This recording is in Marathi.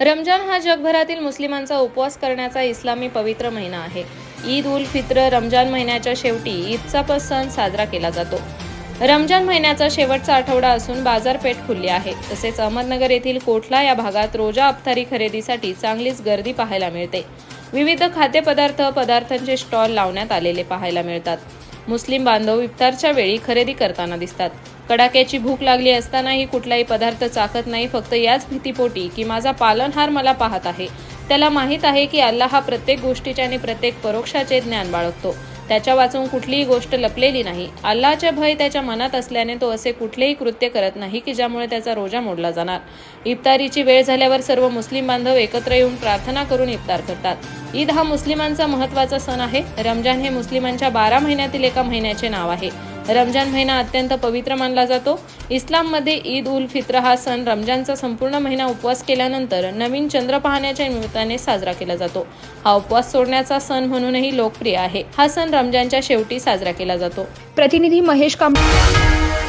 रमजान हा जगभरातील मुस्लिमांचा उपवास करण्याचा इस्लामी पवित्र महिना आहे. ईद उल फित्र रमजान महिन्याच्या शेवटी ईदचा प- सण साजरा केला जातो. रमजान महिन्याचा शेवटचा आठवडा असून बाजारपेठ खुलली आहे. तसेच अहमदनगर येथील कोठला या भागात रोजा अफ्तारी खरेदीसाठी चांगलीच गर्दी पाहायला मिळते. विविध खाद्यपदार्थ पदार्थांचे स्टॉल लावण्यात आलेले पाहायला मिळतात. मुस्लिम बांधव इफ्तारच्या वेळी खरेदी करताना दिसतात. कडाक्याची भूक लागली असतानाही कुठलाही पदार्थ चाकत नाही फक्त याच भीतीपोटी की माझा पालनहार मला पाहत आहे. त्याला माहीत आहे की अल्ला हा प्रत्येक गोष्टीचे आणि प्रत्येक परोक्षाचे ज्ञान बाळगतो. त्याच्या वाचून कुठलीही गोष्ट लपलेली नाही. अल्लाचे भय त्याच्या मनात असल्याने तो असे कुठलेही कृत्य करत नाही की ज्यामुळे त्याचा रोजा मोडला जाणार. इफ्तारीची वेळ झाल्यावर सर्व मुस्लिम बांधव एकत्र येऊन प्रार्थना करून इफ्तार करतात. ईद हा मुस्लिमांचा महत्त्वाचा सण आहे. रमजान हे मुस्लिमांच्या बारा महिन्यातील एका महिन्याचे नाव आहे. रमजान महिना अत्यंत पवित्र मानला जातो. इस्लाममध्ये ईद उल फित्र हा सण रमजानचा संपूर्ण महिना उपवास केल्यानंतर नवीन चंद्र पाहण्याच्या निमित्ताने साजरा केला जातो. हा उपवास सोडण्याचा सण म्हणूनही लोकप्रिय आहे. हा सण रमजानच्या शेवटी साजरा केला जातो. प्रतिनिधी महेश कांबळे